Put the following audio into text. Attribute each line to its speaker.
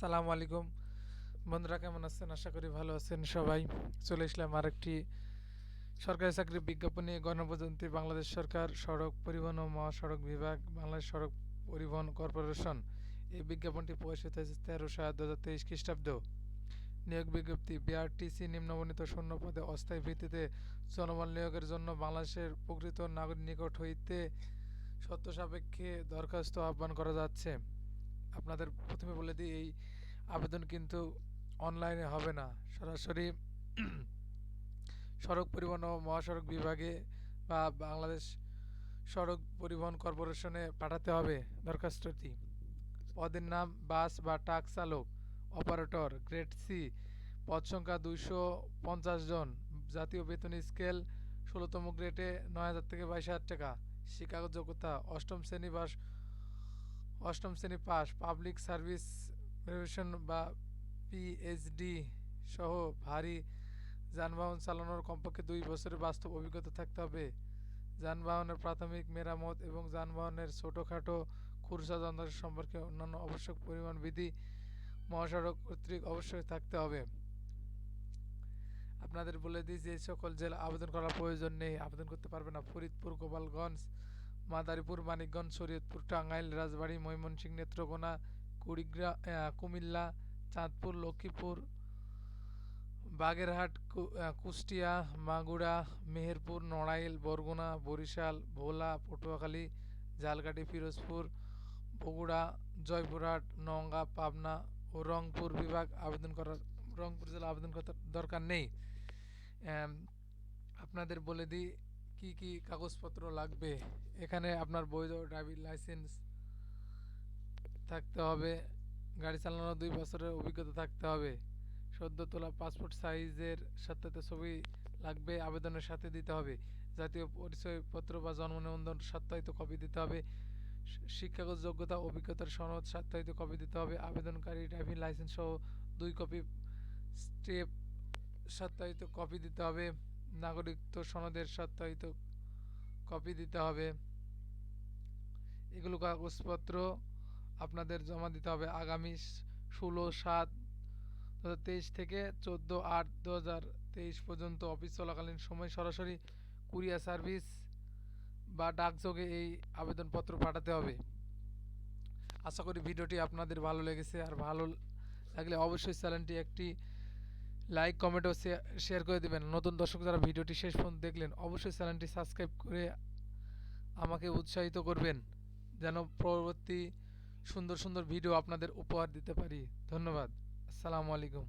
Speaker 1: আসসালামু আলাইকুম। বন্ধুরা কেমন আছেন? আশা করি ভালো আছেন সবাই। চলে আসলাম আরেকটি সরকারি চাকরির বিজ্ঞাপন নিয়ে গণপ্রজাতন্ত্রী বাংলাদেশ সরকার সড়ক পরিবহন ও মহাসড়ক বিভাগ, বাংলাদেশ সড়ক পরিবহন কর্পোরেশন। এই বিজ্ঞাপনটি প্রকাশিত হয়েছে তেরো সাত দু হাজার তেইশ খ্রিস্টাব্দ। নিয়োগ বিজ্ঞপ্তি, বিআরটিসি নিম্নবর্ণিত শূন্য পদে অস্থায়ী ভিত্তিতে জনবল নিয়োগের জন্য বাংলাদেশের প্রকৃত নাগরিক নিকট হইতে সত্য সাপেক্ষে দরখাস্ত আহ্বান করা যাচ্ছে। আপনাদের প্রথমে বলে দিই, এই আবেদন কিন্তু অনলাইনে হবে না। সরাসরি সড়ক পরিবহন ও মহাসড়ক বিভাগে বা বাংলাদেশ সড়ক পরিবহন কর্পোরেশনে পাঠাতে হবে দরখাস্তটি। পদের নাম, বাস বা ট্রাক চালক, অপারেটর, গ্রেড সি, পদ সংখ্যা দুইশো পঞ্চাশ জন, জাতীয় বেতন স্কেল ষোলোতম গ্রেডে নয় হাজার থেকে বাইশ হাজার টাকা, শিক্ষাগত যোগ্যতা অষ্টম শ্রেণি বা অষ্টম শ্রেণি পাস পাবলিক সার্ভিস ভেরিফিকেশন বা পিএইচডি সহ ভারী যানবাহন চালানোর কমপক্ষে দুই বছরের বাস্তব অভিজ্ঞতা থাকতে হবে। যানবাহনের প্রাথমিক মেরামত এবং যানবাহনের ছোটোখাটো খুরসা যন্ত্র সম্পর্কে অন্যান্য আবশ্যক পরিমাণ বিধি মহাসড়ক কর্তৃক অবশ্যই থাকতে হবে। আপনাদের বলে দিই যে সকল জেলা আবেদন করার প্রয়োজন নেই। আবেদন করতে পারবে না। ফরিদপুর, গোপালগঞ্জ মাদারীপুর, মানিকগঞ্জ, শরীয়তপুর, টাঙ্গাইল, রাজবাড়ী, ময়মনসিংহ, নেত্রকোনা, কুড়িগ্রা কুমিল্লা, চাঁদপুর, লক্ষ্মীপুর, বাগেরহাট কুষ্টিয়া, মাগুরা, মেহেরপুর, নড়াইল, বরগুনা, বরিশাল, ভোলা, পটুয়াখালী ঝালকাঠি ফিরোজপুর, বগুড়া, জয়পুরহাট, নওগাঁ, পাবনা ও রংপুর বিভাগ আবেদন করার, রংপুর জেলা আবেদন করার দরকার নেই। আপনাদের বলে দিই কি কি কাগজপত্র লাগবে? এখানে আপনার বৈধ ড্রাইভিং লাইসেন্স থাকতে হবে, গাড়ি চালানোর দুই বছরের অভিজ্ঞতা থাকতে হবে, সদ্য তোলা পাসপোর্ট সাইজের সত্যায়িত ছবি লাগবে, আবেদনের সাথে দিতে হবে, জাতীয় পরিচয়পত্র বা জন্ম নিবন্ধন সত্যায়িত কপি দিতে হবে শিক্ষাগত যোগ্যতা, অভিজ্ঞতার সনদ সত্যায়িত কপি দিতে হবে, আবেদনকারী ড্রাইভিং লাইসেন্স সহ দুই কপি স্টেপ সত্যায়িত কপি দিতে হবে। নাগরিকত্ব সনদের সত্যায়িত কপি দিতে হবে। এগুলো কাগজপত্র আপনাদের জমা দিতে হবে আগামী ষোলো সাত দু থেকে চোদ্দ আট দু তেইশ পর্যন্ত অফিস চলাকালীন সময় সরাসরি কুরিয়ার সার্ভিস বা ডাকযোগে এই আবেদনপত্র পাঠাতে হবে। আশা করি ভিডিওটি আপনাদের ভালো লেগেছে। আর ভালো লাগলে অবশ্যই চ্যানেলটি একটি লাইক কমেন্ট ও শেয়ার করে দেবেন। নতুন দর্শক যারা ভিডিওটি শেষ পর্যন্ত দেখলেন, অবশ্যই চ্যানেলটি সাবস্ক্রাইব করে আমাকে উৎসাহিত করবেন, যেন পরবর্তী সুন্দর সুন্দর ভিডিও আপনাদের উপহার দিতে পারি। ধন্যবাদ। আসসালামু আলাইকুম।